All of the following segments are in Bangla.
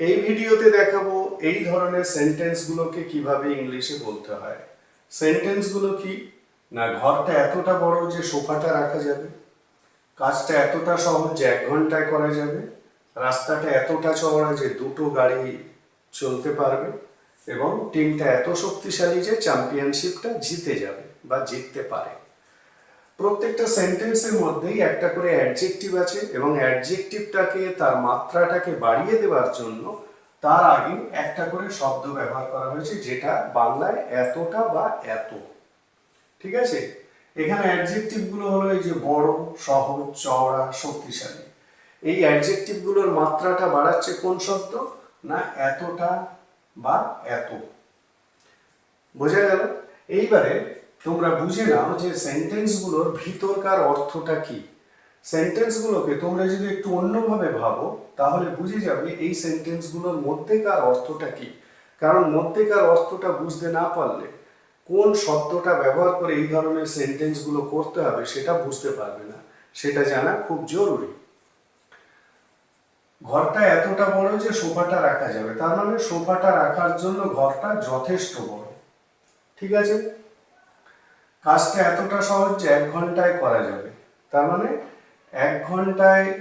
এই ভিডিওতে দেখাবো এই ধরনের সেন্টেন্সগুলোকে কীভাবে ইংলিশে বলতে হয়। সেন্টেন্সগুলো কি? না, ঘরটা এতটা বড় যে সোফাটা রাখা যাবে। কাজটা এতটা সহজ যে এক ঘন্টায় করা যাবে। রাস্তাটা এতটা চওড়া যে দুটো গাড়ি চলতে পারবে। এবং টিমটা এত শক্তিশালী যে চ্যাম্পিয়নশিপটা জিতে যাবে বা জিততে পারে। প্রত্যেকটা সেন্টেন্সের মধ্যেই একটা করে অ্যাডজেক্টিভ আছে এবং অ্যাডজেক্টিভটাকে তার মাত্রাটাকে বাড়িয়ে দেওয়ার জন্য তার আগে একটা করে শব্দ ব্যবহার করা হয়েছে, যেটা বাংলায় এতটা বা এত। ঠিক আছে? এখানে অ্যাডজেক্টিভগুলো হলো এই যে বড়, সহজ, চওড়া, শক্তিশালী। এই অ্যাডজেক্টিভগুলোর মাত্রাটা বাড়াচ্ছে কোন শব্দ? না এতটা বা এত। বোঝা গেল? এইবারে তোমরা বুঝে নাও যে সেন্টেন্সগুলোর ভিতরকার অর্থটা কি। সেন্টেন্সগুলোকে তোমরা যদি একটু অন্যভাবে ভাবো, তাহলে বুঝে যাবে এই সেন্টেন্সগুলোর মধ্যেকার অর্থটা কি। কারণ মধ্যেকার অর্থটা বুঝতে না পারলে কোন শব্দটা ব্যবহার করে এই ধরনের সেন্টেন্সগুলো করতে হবে সেটা বুঝতে পারবে না। সেটা জানা খুব জরুরি। ঘরটা এতটা বড় যে সোফাটা রাখা যাবে, তার মানে সোফাটা রাখার জন্য ঘরটা যথেষ্ট বড়। ঠিক আছে? কাজটা এতটা সহজ যে এক ঘন্টায় করা যাবে। তার মানে এক ঘন্টায়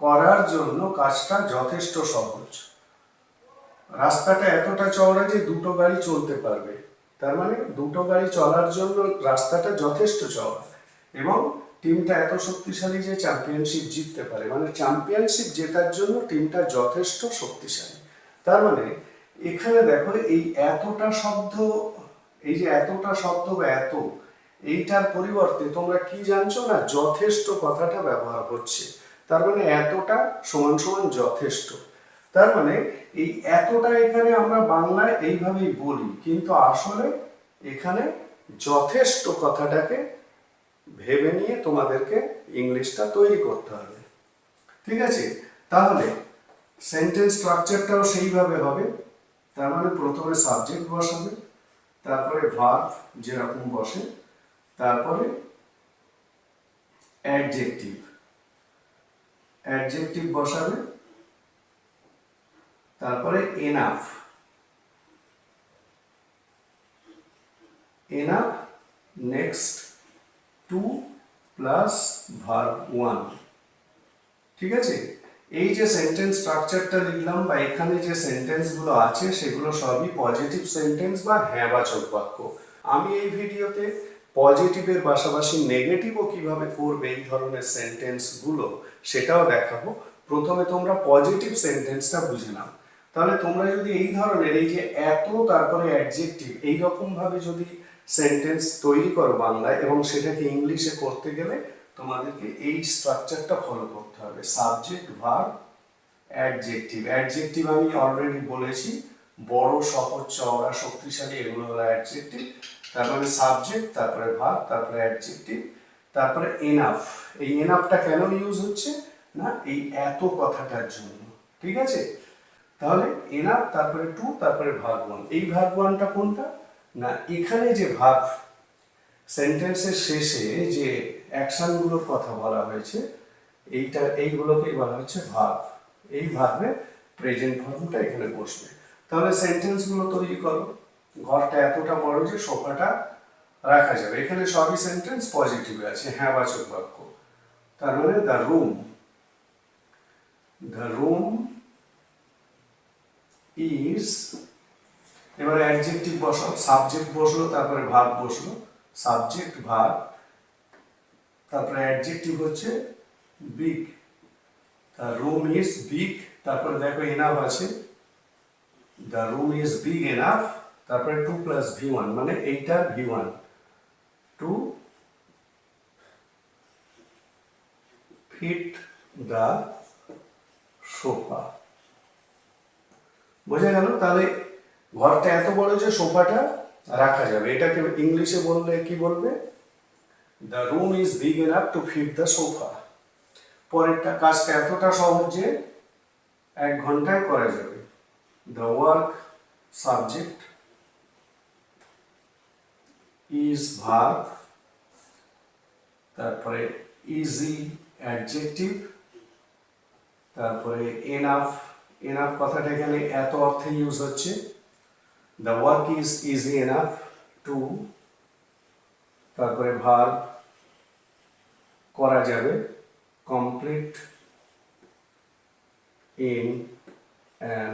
করার জন্য কাজটা যথেষ্ট সহজ। রাস্তাটা এতটা চওড়া যে দুটো গাড়ি চলতে পারবে। তার মানে দুটো গাড়ি চলার জন্য রাস্তাটা যথেষ্ট চওড়া। এবং টিমটা এত শক্তিশালী যে চ্যাম্পিয়নশিপ জিততে পারে। মানে চ্যাম্পিয়নশিপ জেতার জন্য টিমটা যথেষ্ট শক্তিশালী। তার মানে এখানে দেখো এই এতটা শব্দ, এই যে এতটা শব্দ বা এত এইটার পরিবর্তে তোমরা কি জানছো না যথেষ্ট কথাটা ব্যবহার হচ্ছে? তার মানে এতটা সমান সমান যথেষ্ট। তার মানে এই এতটা এখানে আমরা বাংলায় এইভাবেই বলি, কিন্তু আসলে এখানে যথেষ্ট কথাটাকে ভেবে নিয়ে তোমাদেরকে ইংলিশটা তৈরি করতে হবে। ঠিক আছে? তাহলে সেন্টেন্স স্ট্রাকচারটাও সেইভাবে হবে। তার মানে প্রথমে সাবজেক্ট বসাবে, তারপরে ভার্ভ যেরকম বসে তারপরে অ্যাডজেক্টিভ অ্যাডজেক্টিভ বসাবে, তারপরে enough enough next to plus verb one ঠিক আছে? এই যে সেন্টেন্স স্ট্রাকচারটা লিখলাম বা এখানে যে সেন্টেন্সগুলো আছে, সেগুলো সবই পজিটিভ সেন্টেন্স বা হ্যাঁবাচক বাক্য। আমি এই ভিডিওতে পজিটিভের পাশাপাশি নেগেটিভও কীভাবে করবে এই ধরনের সেন্টেন্সগুলো সেটাও দেখাবো। প্রথমে তোমরা পজিটিভ সেন্টেন্সটা বুঝে নাও। তাহলে তোমরা যদি এই ধরনের এই যে এত, তারপরে অ্যাডজেক্টিভ এইরকম ভাবে যদি সেন্টেন্স তৈরি করো বাংলায় এবং সেটাকে ইংলিশে করতে গেলে তোমাদেরকে এই স্ট্রাকচারটা ফলো করতে হবে। সাবজেক্ট ভার্ব অ্যাডজেক্টিভ অ্যাডজেক্টিভ আমি অলরেডি বলেছি। বড়, সহজ, চওড়া, শক্তিশালী, এগুলো হলো অ্যাডজেক্টিভ তারপরে সাবজেক্ট তারপরে ভার্ব তারপরে অ্যাডজেক্টিভ তারপরে এনাফ এই এনাফটা কেন ইউজ হচ্ছে? না, এই এত কথাটার জন্য। ঠিক আছে? তাহলে এনাফ তারপরে টু তারপরে ভাগ ওয়ান এই ভাগ ওয়ানটা কোনটা? না, এখানে যে ভাব সেন্টেন্সের শেষে যে অ্যাকশনগুলোর কথা বলা হয়েছে, এইটা, এইগুলোকেই বলা হচ্ছে ভাব এই ভাবে প্রেজেন্ট ফর্মটা এখানে বসবে। তাহলে সেন্টেন্সগুলো তৈরি করো। ঘরটা এতটা বড় যে সোফাটা রাখা যাবে। এখানে সবই সেন্টেন্স পজিটিভ আছে হ্যাঁ বাচক বাক্য। তার মানে the room the room is এবারে অ্যাডজেক্টিভ বসাও সাবজেক্ট বসল, তারপরে ভার্ব বসল সাবজেক্ট ভার্ব তারপরে অ্যাডজেক্টিভ হচ্ছে big the room is big তারপরে দেখো এনাফ আছে the room is big enough তারপরে টু প্লাস ভি ওয়ান মানে এইটা V one to fit the sofa বোঝা গেল? তাহলে ঘরটা এত বড় যে সোফাটা রাখা যাবে। এটাকে ইংলিশে বললে কি বলবে? The room is big enough to fit the sofa পরেরটা কাজটা এতটা সহজ এক ঘন্টায় করা যাবে। The work subject is verb তারপরে ইজি অ্যাডজেক্টিভ তারপরে এনাফ এনাফ কথাটা এখানে এত অর্থে ইউজ হচ্ছে। The work is easy enough to তারপরে ভার করা যাবে। কমপ্লিট ইন অ্যান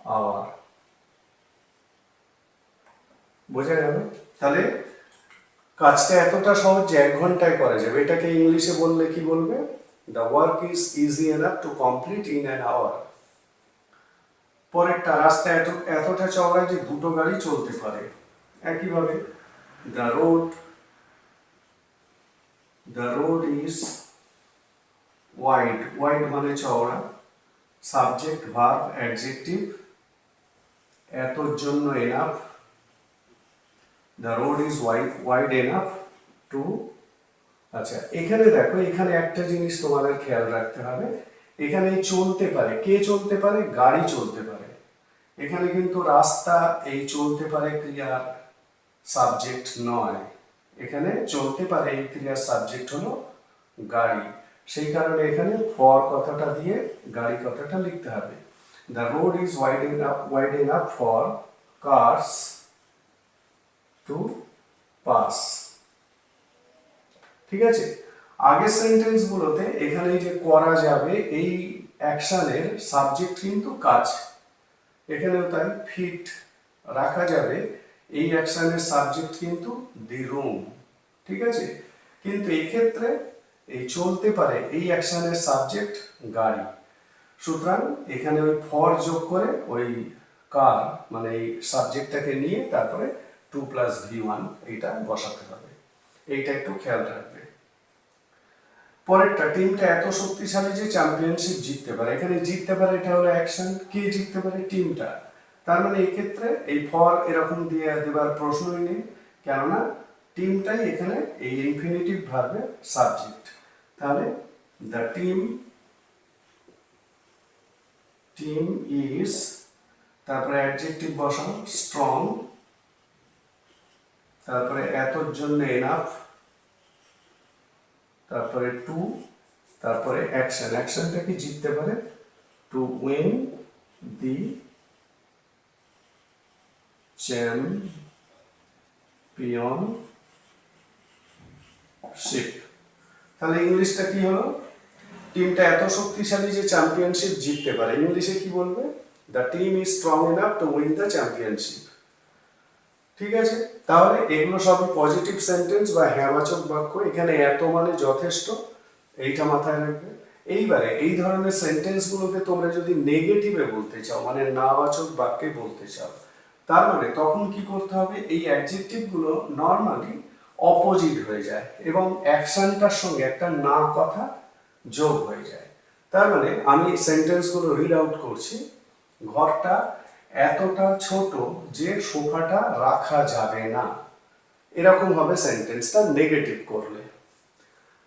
আওয়ার বোঝা গেল? তাহলে কাজটা এতটা সহজ যে এক ঘন্টায় করা যাবে। এটাকে ইংলিশে বললে কি বলবে? The work is easy enough to complete in an hour পরেরটা, রাস্তা এত, এতটা চওড়া যে দুটো গাড়ি চলতে পারে। একইভাবে the road the road is wide wide মানে চওড়া। সাবজেক্ট ভার্ব অ্যাডজেক্টিভ এতর জন্য enough the road is wide wide enough to আচ্ছা এখানে দেখো, এখানে একটা জিনিস তোমাদের খেয়াল রাখতে হবে। এখানে চলতে পারে। কে চলতে পারে? গাড়ি চলতে পারে। এখানে কিন্তু রাস্তা এই চলতে পারে ক্রিয়ার সাবজেক্ট নয়। এখানে চলতে পারে এই ক্রিয়ার সাবজেক্ট হলো গাড়ি। সেই কারণে এখানে ফর কথাটা দিয়ে গাড়ি কথাটা লিখতে হবে। The road is wide enough wide enough for cars to pass ঠিক আছে? আগের সেন্টেন্সগুলোতে এখানে যে করা যাবে, এই অ্যাকশনের সাবজেক্ট কিন্তু কাজ। এখানেও তাই ফিট রাখা যাবে। এই অ্যাকশনের সাবজেক্ট কিন্তু দি রুম ঠিক আছে? কিন্তু এই ক্ষেত্রে এই চলতে পারে, এই অ্যাকশনের সাবজেক্ট গাড়ি। সুতরাং এখানে ওই ফর যোগ করে ওই কার মানে এই সাবজেক্টটাকে নিয়ে তারপরে টু প্লাস ভি ওয়ান, এইটা বসাতে হবে। এইটা একটু খেয়াল রাখবে। পরেরটা, টিমটা এত শক্তিশালী যে চ্যাম্পিয়নশিপ জিততে পারে। এখানে জিততে পারে এটা হলো অ্যাকশন কে জিততে পারে? টিমটা। তার মানে এই ক্ষেত্রে এই ফর এরকম দিয়ে দেবার প্রশ্নই নেই। কেননা টিমটাই এখানে এই ইনফিনিটিভ ভার্বের সাবজেক্ট তাহলে দ্য টিম টিম ইজ তারপরে অ্যাডজেক্টিভ বসানো স্ট্রং তারপরে এতর জন্য এনাফ তারপরে টু তারপরে অ্যাকশন অ্যাকশনটা কি জিততে পারে? To win the championship তাহলে ইংলিশটা কি হলো? টিমটা এত শক্তিশালী যে চ্যাম্পিয়নশিপ জিততে পারে। ইংলিশে কি বলবে? The team is strong enough to win the championship ঠিক আছে? তাহলে এগুলো সবই পজিটিভ সেন্টেন্স বা হ্যাঁবাচক বাক্য, এখানে এত মানে যথেষ্ট, এইটা মাথায় রাখবে। এইবারে এই ধরনের সেন্টেন্সগুলোকে তোমরা যদি নেগেটিভে বলতে চাও মানে নাবাচক বাক্যে বলতে চাও, তার মানে তখন কি করতে হবে? এই অ্যাডজেক্টিভগুলো নর্মালি অপোজিট হয়ে যায় এবং অ্যাকশনটার সঙ্গে একটা না কথা যোগ হয়ে যায়। তার মানে আমি সেন্টেন্সগুলো রিড আউট করছি, ঘরটা এতটা ছোট যে সোফাটা রাখা যাবে না। এরকম হবে সেন্টেন্সটা নেগেটিভ করলে।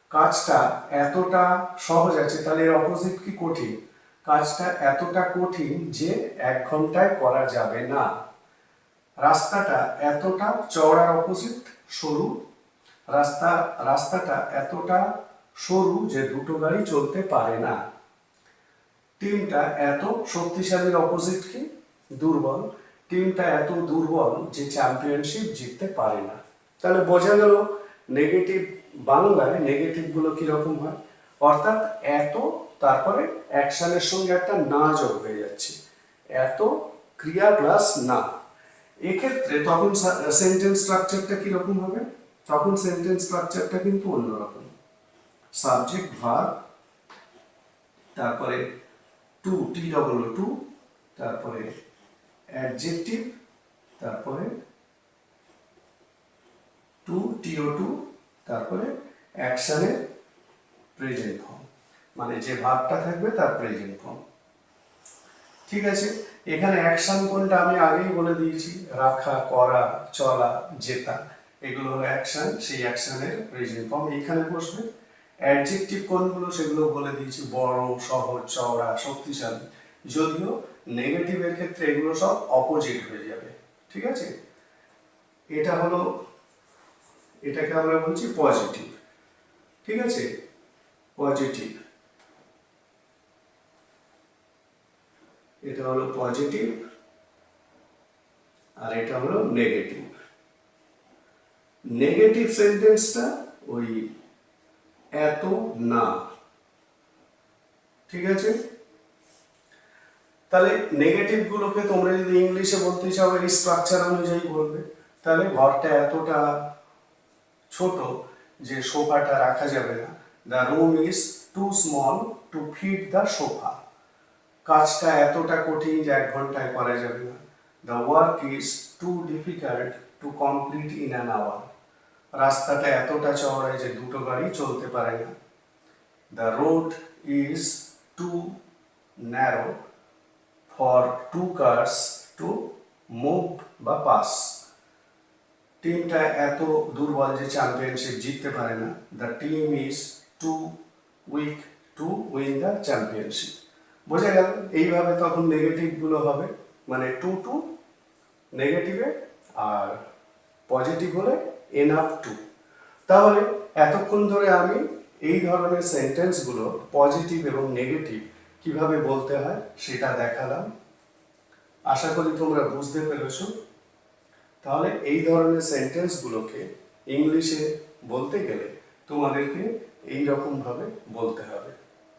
কাজটা এতটা সহজ আছে, তাহলে এর অপোজিট কি কঠিন? কাজটা এতটা কঠিন যে এক ঘন্টায় করা যাবে না। রাস্তাটা এতটা চওড়ার অপোজিট সরু। রাস্তা, রাস্তাটা এতটা সরু যে দুটো গাড়ি চলতে পারে না। টিমটা এত শক্তিশালীর অপোজিট কি? দুর্বল, টিমটা এত দুর্বল যে চ্যাম্পিয়নশিপ জিততে পারে না। তাহলে বোঝা গেল নেগেটিভ বাংলায় নেগেটিভগুলো কীরকম হয়? অর্থাৎ এত তারপরে অ্যাকশনের সঙ্গে একটা না যোগ হয়ে যাচ্ছে। এত ক্রিয়া প্লাস না। এক্ষেত্রে তখন সেন্টেন্স স্ট্রাকচারটা কীরকম হবে? তখন সেন্টেন্স স্ট্রাকচারটা কিন্তু অন্যরকম। সাবজেক্ট ভার তারপরে টু টি ডবল টু তারপরে অ্যাডজেক্টিভ, তারপরে টু টিও টু তারপরে অ্যাকশনের প্রেজেন্ট ফর্ম। মানে যে ভাবটা থাকবে তার প্রেজেন্ট ফর্ম। ঠিক আছে? এখানে অ্যাকশন কোনটা আমি আগেই বলে দিয়েছি। রাখা, করা, চলা, জেতা। এগুলো হলো অ্যাকশন, সেই অ্যাকশনের প্রেজেন্ট ফর্ম এখানে বসবে। অ্যাডজেক্টিভ কোনগুলো সেগুলো বলে দিয়েছি। বড়, সহজ, চওড়া, শক্তিশালী। যদিও নেগেটিভের ক্ষেত্রে এগুলো সব অপোজিট হয়ে যাবে, ঠিক আছে? এটা হলো, এটাকে আমরা বলছি পজিটিভ ঠিক আছে? পজিটিভ এটা হলো পজিটিভ আর এটা হলো নেগেটিভ নেগেটিভ সেন্টেন্সটা ওই এত না, ঠিক আছে? তাহলে নেগেটিভ গুলোকে তোমরা যদি ইংলিশে বলতে চাও এই স্ট্রাকচার অনুযায়ী বলবে, তাহলে ঘরটা এতটা ছোট যে সোফাটা রাখা যাবে না। The room is too small to fit the sofa কাজটা এতটা কঠিন যে এক ঘন্টায় করা যাবে না। The work is too difficult to complete in an hour রাস্তাটা এতটা চওড়ায় যে দুটো গাড়ি চলতে পারে না। The road is too narrow for two cars to move বা পাস টিমটা এত দুর্বল যে চ্যাম্পিয়নশিপ জিততে পারে না। The team is too weak to win the championship বোঝা গেল, এইভাবে তখন নেগেটিভগুলো হবে। মানে টু টু নেগেটিভে আর পজিটিভ হলে এনাফ টু তাহলে এতক্ষণ ধরে আমি এই ধরনের সেন্টেন্সগুলো পজিটিভ এবং নেগেটিভ কীভাবে বলতে হয় সেটা দেখালাম। আশা করি তোমরা বুঝতে পেরেছ। তাহলে এই ধরনের সেন্টেন্সগুলোকে ইংলিশে বলতে গেলে তোমাদেরকে এই রকম ভাবে বলতে হবে।